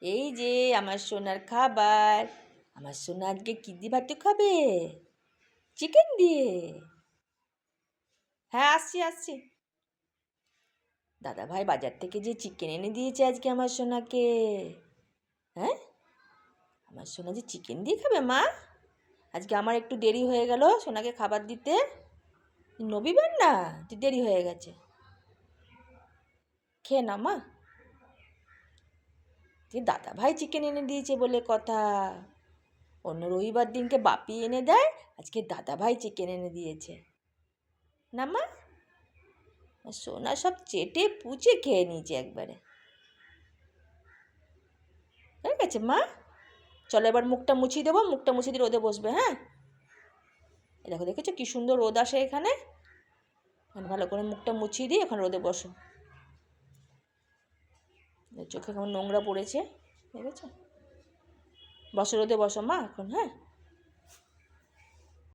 এই যে, আমার সোনার খাবার। আমার সোনা আজকে কী দিয়ে ভাত খাবে? চিকেন দিয়ে। হ্যাঁ আসছি আসছি। দাদা ভাই বাজার থেকে যে চিকেন এনে দিয়েছে আজকে আমার সোনাকে। হ্যাঁ? আমার সোনা যে চিকেন দিয়ে খাবে, মা? আজকে আমার একটু দেরি হয়ে গেল সোনাকে খাবার দিতে। নবিবার না? দেরি হয়ে গেছে। খেয়ে না মা। যে দাদা ভাই চিকেন এনে দিয়েছে বলে কথা। অন্য রবিবার দিনকে বাপি এনে দেয়, আজকে দাদা ভাই চিকেন এনে দিয়েছে। না মা সোনা সব চেটে পুচে খেয়ে নিয়েছে একবারে। ঠিক আছে মা? চলো এবার মুখটা মুছিয়ে দেবো, মুখটা মুছিয়ে দিয়ে রোদে বসবে হ্যাঁ? দেখো, দেখেছ কী সুন্দর রোদ আসে এখানে? ভালো করে মুখটা মুছিয়ে দিই এখন রোদে বসো। চোখে কেমন নোংরা পড়েছে দেখেছ? বসো রোদে বসো মা এখন হ্যাঁ?